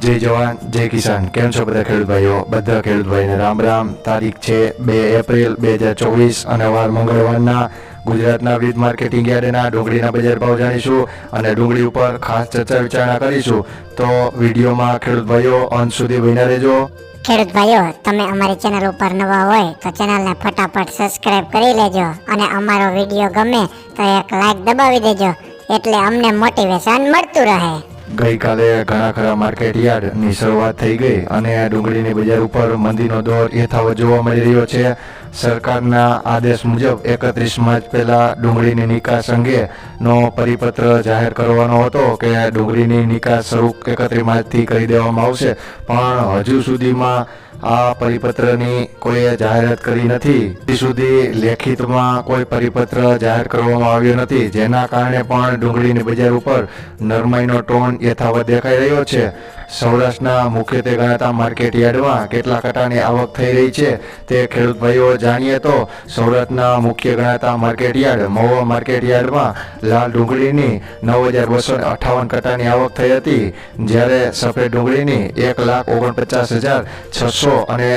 જય જવાન, જય કિસાન. કેમ છો બધા ખેડૂત ભાઈઓ બધા ખેડૂત ભાઈને રામ રામ. તારીખ છે બે એપ્રિલ બે હજાર ચોવીસ અને વાર મંગળવારના ગુજરાતના વિવિધ માર્કેટિંગ યાર્ડના ડુંગળીના બજાર ભાવ જાણીશું અને ડુંગળી ઉપર ખાસ ચર્ચા વિચારણા કરીશું. તો વિડીયોમાં ખેડૂત ભાઈઓ અંત સુધી બન્યા રહેજો. ખેડૂત ભાઈઓ તમે અમારી ચેનલ ઉપર નવા હોય તો ચેનલને ફટાફટ સબસ્ક્રાઇબ કરી લેજો અને અમારો વીડિયો ગમે તો એક લાઈક દબાવી દેજો એટલે અમને મોટિવેશન મળતું રહે. ગઈકાલે ઘણા ખરા માર્કેટ યાર્ડની શરૂઆત થઈ ગઈ અને ડુંગળીની બજાર ઉપર મંદીનો દોર યથાવત જોવા મળી રહ્યો છે. સરકારના આદેશ મુજબ એકત્રીસ માર્ચ પહેલા ડુંગળીની નિકાસ અંગેનો પરિપત્ર જાહેર કરવાનો હતો કે ડુંગળીની નિકાસ શરૂ એકત્રીસ માર્ચથી કરી દેવામાં આવશે. પણ હજુ સુધીમાં આ પરિપત્રની કોઈએ જાહેરાત કરી નથી. હજી સુધી લેખિતમાં કોઈ પરિપત્ર જાહેર કરવામાં આવ્યો નથી. જેના કારણે પણ ડુંગળીની બજાર ઉપર નરમાઈનો ટોન યથાવત દેખાઈ રહ્યો છે. સૌરાષ્ટ્રના મુખ્યત્વે ગણાતા માર્કેટ યાર્ડમાં કેટલા કટાની આવક થઈ રહી છે. તે ખેડૂત ભાઈઓ જાણીએ તો સૌરાષ્ટ્રના મુખ્ય ગણાતા માર્કેટ યાર્ડ, મહુવા માર્કેટ યાર્ડમાં લાલ ડુંગળીની નવ હજાર બસો અઠાવન કટાની આવક થઈ હતી. જ્યારે સફેદ ડુંગળીની એક લાખ ઓગણપચાસ હજાર છસો અને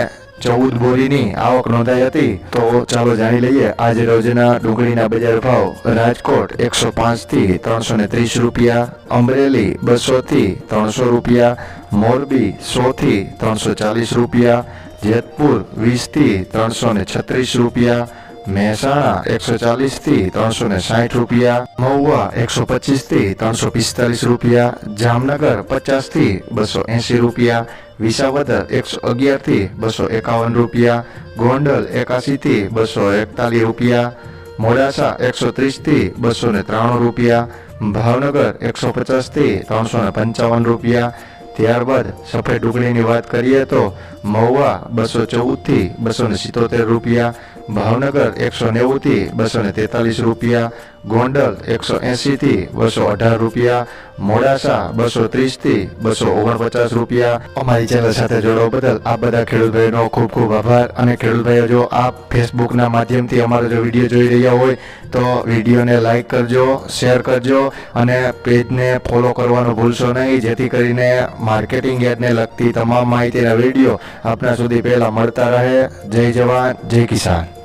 ચૌદ બોરીની આવક નોંધાઈ હતી, તો ચાલો જાણી લઈએ આજે રોજના ડુંગળીના બજાર ભાવ. રાજકોટ એકસો થી ત્રણસો ને ત્રીસ રૂપિયા, અમરેલી બસો થી ત્રણસો રૂપિયા, મોરબી સો થી ત્રણસો ચાલીસ રૂપિયા, જેતપુર વીસથી ત્રણસો ને છત્રીસ રૂપિયા, મહેસાણા એકસો ચાલીસથી ત્રણસો ને સાઠ રૂપિયા, મહુવા એકસો પચીસથી ત્રણસો પિસ્તાલીસ રૂપિયા, જામનગર પચાસથી બસો એંસી રૂપિયા વિસાવદર એકસો અગિયારથી બસો એકાવન રૂપિયા, ગોંડલ એકાસી થી બસો એકતાલીસ રૂપિયા, મોડાસા એકસો ત્રીસથી બસો ને ત્રાણું રૂપિયા, ભાવનગર એકસો પચાસથી ત્રણસો ને પંચાવન રૂપિયા ત્યારબાદ સફેદ ડુંગળીની વાત કરીએ તો મહુવા બસો ચૌદથી બસો ને સિત્તોતેર રૂપિયા, ભાવનગર એકસો નેવુંથી બસો ને તેતાલીસ રૂપિયા, ગોંડલ એકસો એંશીથી બસો અઢાર રૂપિયા, મોડાસા બસો ત્રીસથી બસો ઓગણપચાસ રૂપિયા. અમારી ચેનલ સાથે જોડવા બદલ આ બધા ખેડૂતભાઈનો ખૂબ ખૂબ આભાર અને ખેડૂતભાઈઓ, જો આપ ફેસબુકના માધ્યમથી અમારો જો વીડિયો જોઈ રહ્યા હોય, તો વિડીયોને લાઇક કરજો, શેર કરજો અને પેજને ફોલો કરવાનું ભૂલશો નહીં. જેથી કરીને માર્કેટિંગ યાર્ડને લગતી તમામ માહિતીના વીડિયો આપના સુધી પહેલા મળતા રહે. જય જવાન, જય કિસાન.